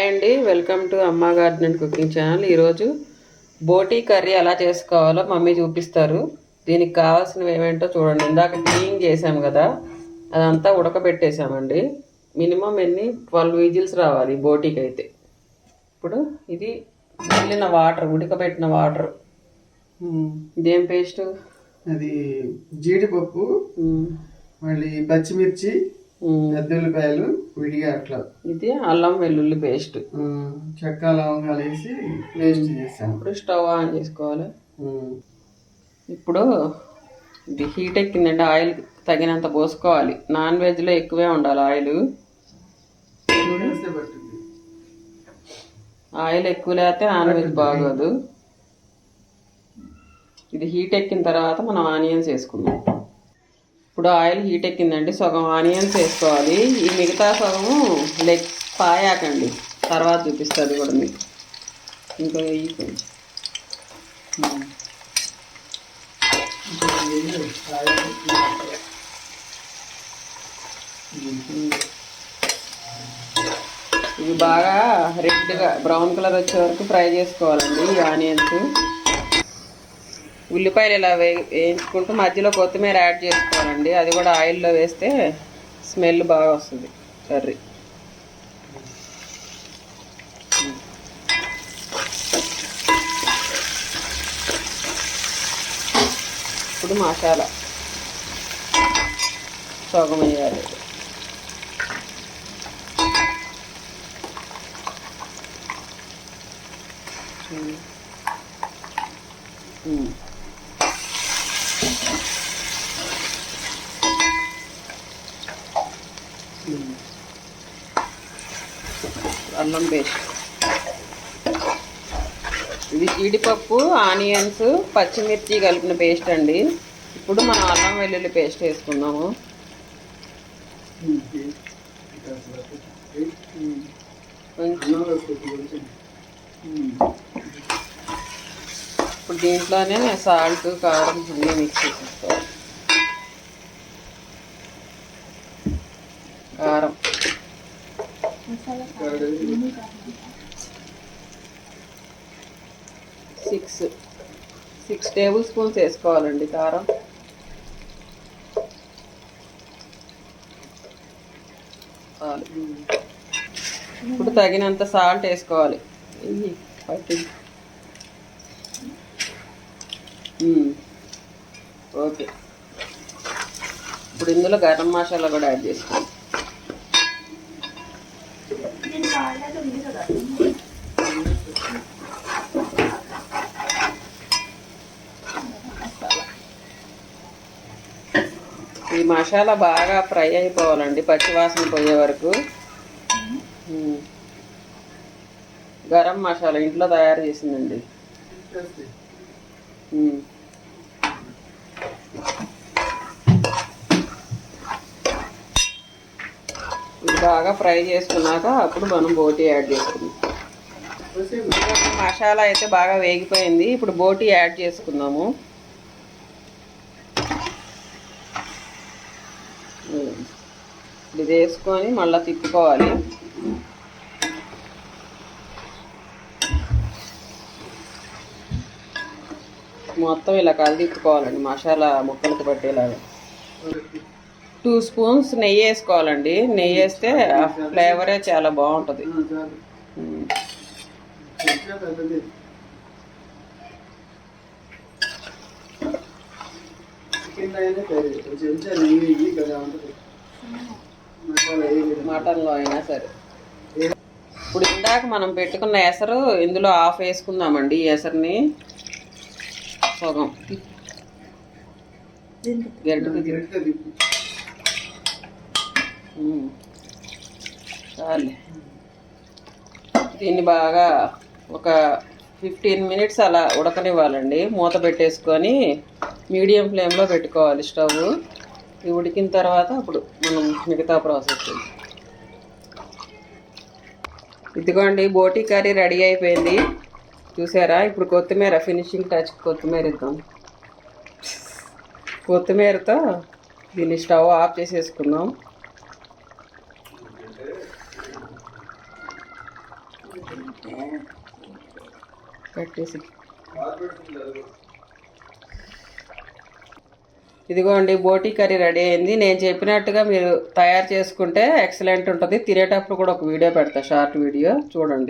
Hi అండి welcome to Amma garden and cooking channel. ఈరోజు బోటీ కర్రీ ఎలా చేసుకోవాలో మమ్మీ చూపిస్తారు. దీనికి కావాల్సినవి ఏమేంటో చూడండి. ఇందాక క్లీన్ చేసాం కదా అదంతా ఉడకబెట్టేసామండి మినిమం ఎన్ని? ట్వెల్వ్ విజిల్స్ రావాలి బోటీకి అయితే ఇప్పుడు ఇది మిగిలిన వాటర్ ఉడకబెట్టిన వాటర్. ఇదేం పేస్ట్? అది జీడిపప్పు మళ్ళీ పచ్చిమిర్చి ఉల్లిపాయలు విడిగా అట్లా. ఇది అల్లం వెల్లుల్లి పేస్ట్. చెక్క లవంగాలు వేసి పేస్ట్ చేసాను ఇప్పుడు స్టవ్ ఆన్ చేసుకోవాలి. ఇప్పుడు ఇది హీట్ ఎక్కిందండి ఆయిల్ తగినంత పోసుకోవాలి. నాన్ వెజ్లో ఎక్కువే ఉండాలి ఆయిల్. ఆయిల్ ఎక్కువ లేకపోతే నాన్ వెజ్ బాగోదు. ఇది హీట్ ఎక్కిన తర్వాత మనం ఆనియన్స్ వేసుకుందాం. ఇప్పుడు ఆయిల్ హీట్ ఎక్కిందండి సగం ఆనియన్స్ వేసుకోవాలి. ఈ మిగతా సగము లెగ్ పాయాకండి. తర్వాత చూపిస్తుంది కూడా మీకు. ఇంకా వెయ్యి కొంచెం. ఇవి బాగా రెడ్గా బ్రౌన్ కలర్ వచ్చే వరకు ఫ్రై చేసుకోవాలండి ఈ ఆనియన్స్. ఉల్లిపాయలు ఇలా వే వేయించుకుంటూ మధ్యలో కొత్తిమీర యాడ్ చేసుకోవాలండి. అది కూడా ఆయిల్లో వేస్తే స్మెల్ బాగా వస్తుంది కర్రీ. ఇప్పుడు మసాలా సగం వేయాలి. ఉమ్. అల్లం పేస్ట్. ఇది జీడిపప్పు ఆనియన్స్ పచ్చిమిర్చి కలిపిన పేస్ట్ అండి. ఇప్పుడు మనం అల్లం వెల్లుల్లి పేస్ట్ వేసుకుందాము. ఇప్పుడు దీంట్లోనే సాల్ట్ కారం అన్నీ మిక్స్ చేసేసుకోవాలి కారం సిక్స్ సిక్స్ టేబుల్ స్పూన్స్ వేసుకోవాలండి కారం. ఇప్పుడు తగినంత సాల్ట్ వేసుకోవాలి. ఓకే. ఇప్పుడు ఇందులో గరం మసాలా కూడా యాడ్ చేసుకోవాలి ఈ మసాలా బాగా ఫ్రై అయిపోవాలండి పచ్చివాసన పోయే వరకు. గరం మసాలా ఇంట్లో తయారు చేసిందండి. ఇది బాగా ఫ్రై చేసుకున్నాక అప్పుడు మనం బోటి యాడ్ చేసుకుందాం. మసాలా అయితే బాగా వేగిపోయింది. ఇప్పుడు బోటి యాడ్ చేసుకుందాము. ఇది వేసుకొని మళ్ళీ తిప్పుకోవాలి. మొత్తం ఇలా కలిదిప్పుకోవాలండి మసాలా ముక్కలకు పట్టేలాగా. టూ స్పూన్స్ నెయ్యి వేసుకోవాలండి. నెయ్యి వేస్తే ఫ్లేవరే చాలా బాగుంటుంది. మటన్లో అయినా సరే. ఇప్పుడు ఇందాక మనం పెట్టుకున్న ఎసరు ఇందులో ఆఫ్ వేసుకుందామండి ఈ ఎసరుని. సగం. గరిటెతో చాలే. దీన్ని బాగా ఒక ఫిఫ్టీన్ మినిట్స్ అలా ఉడకనివ్వాలండి. మూత పెట్టేసుకొని మీడియం ఫ్లేమ్లో పెట్టుకోవాలి స్టవ్. ఇది ఉడికిన తర్వాత అప్పుడు మనం మిగతా ప్రాసెస్ ఇదిగోండి బోటీ కర్రీ రెడీ అయిపోయింది. చూసారా? ఇప్పుడు కొత్తిమీర ఫినిషింగ్ టచ్ కొత్తిమీర ఇద్దాం. కొత్తిమీరతో దీన్ని స్టవ్ ఆఫ్ చేసేసుకుందాం. కట్టేసి ఇదిగోండి బోటీ కర్రీ రెడీ అయింది. నేను చెప్పినట్టుగా మీరు తయారు చేసుకుంటే ఎక్సలెంట్ ఉంటుంది. తినేటప్పుడు కూడా ఒక వీడియో పెడతా షార్ట్ వీడియో. చూడండి.